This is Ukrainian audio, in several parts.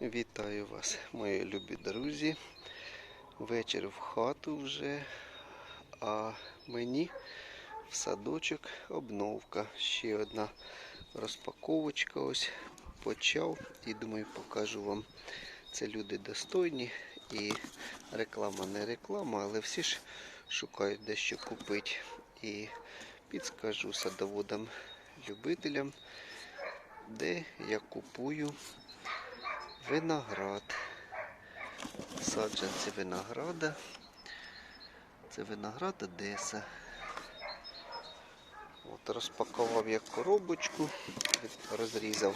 Вітаю вас, мої любі друзі. Вечір в хату вже, а мені в садочок обновка. Ще одна розпаковочка ось почав і думаю, покажу вам. Це люди достойні і реклама не реклама, але всі ж шукають дещо купити. І підскажу садоводам, любителям, де я купую виноград. Саджанці винограда. Це виноград Одеса. От розпакував я коробочку, розрізав.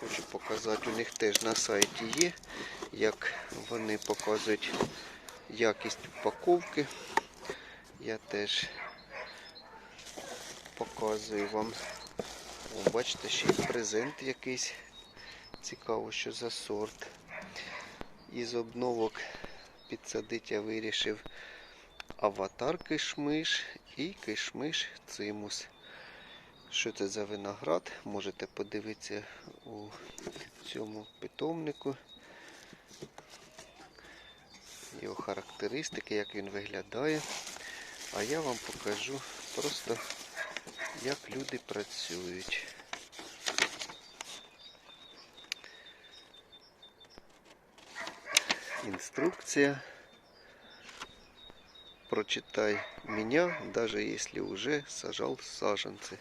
Хочу показати, у них теж на сайті є, як вони показують якість упаковки. Я теж показую вам. О, бачите, ще й презент якийсь. Цікаво, що за сорт. Із обновок підсадити я вирішив аватар кишмиш і кишмиш цимус. Що це за виноград? Можете подивитися у цьому питомнику. Його характеристики, як він виглядає. А я вам покажу просто, як люди працюють. Инструкция. Прочитай меня, даже если уже сажал саженці.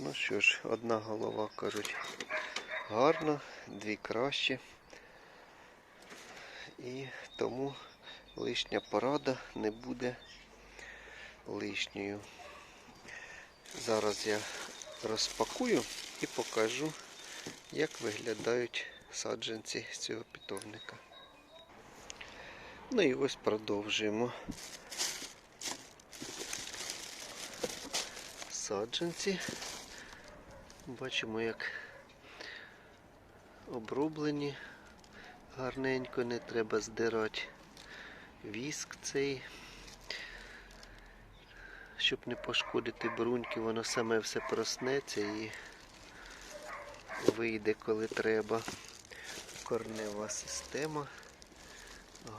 Ну що ж, одна голова, кажуть, гарна, дві краще. І тому лишня порада не буде лишньою. Зараз я розпакую і покажу, як виглядають саджанці з цього питомника. Ну і ось продовжуємо. Саджанці. Бачимо, як оброблені. Гарненько не треба здирати віск цей. Щоб не пошкодити бруньки, воно саме все проснеться і вийде, коли треба. Корнева система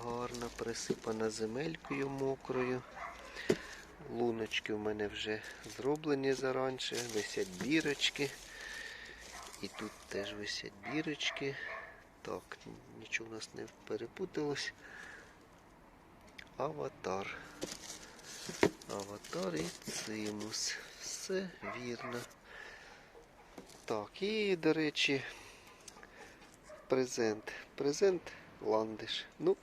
гарно присипана земелькою мокрою. Луночки у мене вже зроблені заранше, висять бірочки. І тут теж висять бірочки. Так, нічого у нас не перепуталось. Аватар. Аватар і цимус. Все вірно. Так, і, до речі, презент. Презент ландиш. Ну,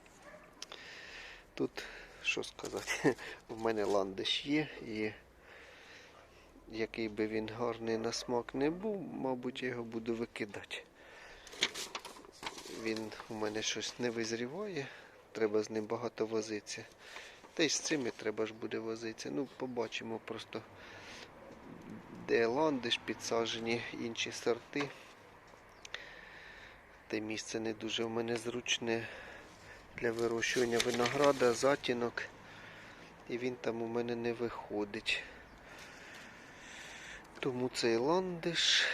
Тут, що сказати, в мене ландиш є і який би він гарний на смак не був, мабуть, я його буду викидати. Він у мене щось не визріває, треба з ним багато возитися. Та й з цими треба ж буде возитися. Ну, побачимо просто, де ландиш підсаджені інші сорти. Те місце не дуже в мене зручне для вирощування винограда, затінок. І він там у мене не виходить. Тому цей ландиш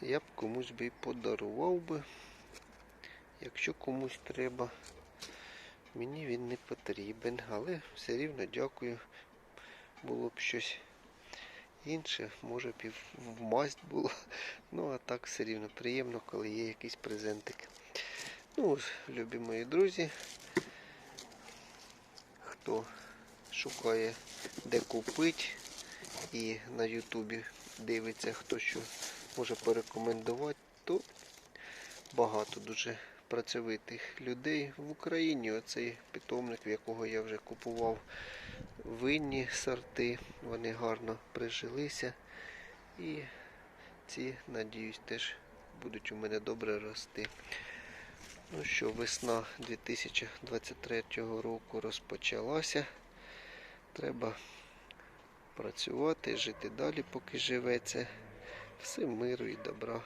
я б комусь би і подарував би. Якщо комусь треба, мені він не потрібен, але все рівно дякую. Було б щось інше, може б і в було. Ну а так все рівно приємно, коли є якийсь презентик. Ну, любі мої друзі, хто шукає де купити і на Ютубі дивиться, хто що може порекомендувати, то багато дуже працьовитих людей в Україні. Оцей питомник, в якого я вже купував винні сорти, вони гарно прижилися. І ці, надіюсь, теж будуть у мене добре рости. Ну що, весна 2023 року розпочалася. Треба працювати, жити далі, поки живеться. Всім миру і добра.